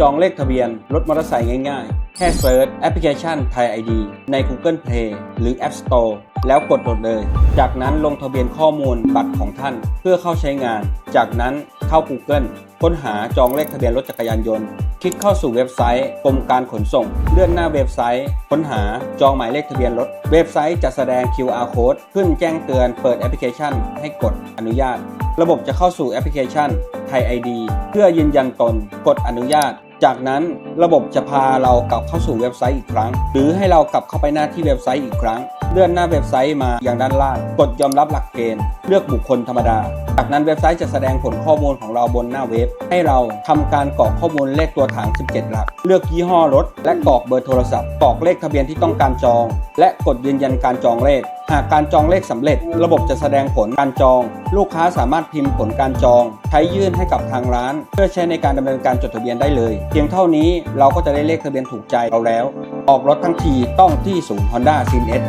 จองเลขทะเบียน รถมอเตอร์ไซค์ง่ายๆ แค่เซิร์ชแอปพลิเคชัน Thai ID ใน Google Play หรือ App Store แล้วกดโหลดเลย จากนั้นลงทะเบียนข้อมูลบัตรของท่านเพื่อเข้าใช้งาน จากนั้นเข้า Google ค้นหาจองเลขทะเบียนรถจักรยานยนต์ คลิกเข้าสู่เว็บไซต์กรมการขนส่ง เลื่อนหน้าเว็บไซต์ ค้นหาจองหมายเลขทะเบียนรถ เว็บไซต์จะแสดง QR code ขึ้นแจ้งเตือนเปิดแอปพลิเคชัน ให้กดอนุญาต ระบบจะเข้าสู่แอปพลิเคชัน Thai ID เพื่อยืนยันตน กดอนุญาต จากนั้นระบบจะพาเรากลับเข้าสู่เว็บไซต์อีกครั้ง หรือให้เรากลับเข้าไปหน้าที่เว็บไซต์อีกครั้ง เลื่อนหน้าเว็บไซต์มาอย่างด้านล่าง กดยอมรับหลักเกณฑ์ เลือกบุคคลธรรมดา จากนั้นเว็บไซต์จะแสดงผลข้อมูลของเราบนหน้าเว็บ ให้เราทำการกรอกข้อมูลเลขตัวถัง 17 หลัก เลือกยี่ห้อรถ และกรอกเบอร์โทรศัพท์ กรอกเลขทะเบียนที่ต้องการจอง และกดยืนยันการจองเลข หากการจองเลขสำเร็จ ระบบจะแสดงผลการจอง ลูกค้าสามารถพิมพ์ผลการจอง ใช้ยื่นให้กับทางร้าน เพื่อใช้ในการดำเนินการจดทะเบียนได้เลย เพียงเท่านี้เราก็จะได้เลขทะเบียนถูกใจเราแล้ว ออกรถทั้งทีต้องที่ศูนย์ Honda c n s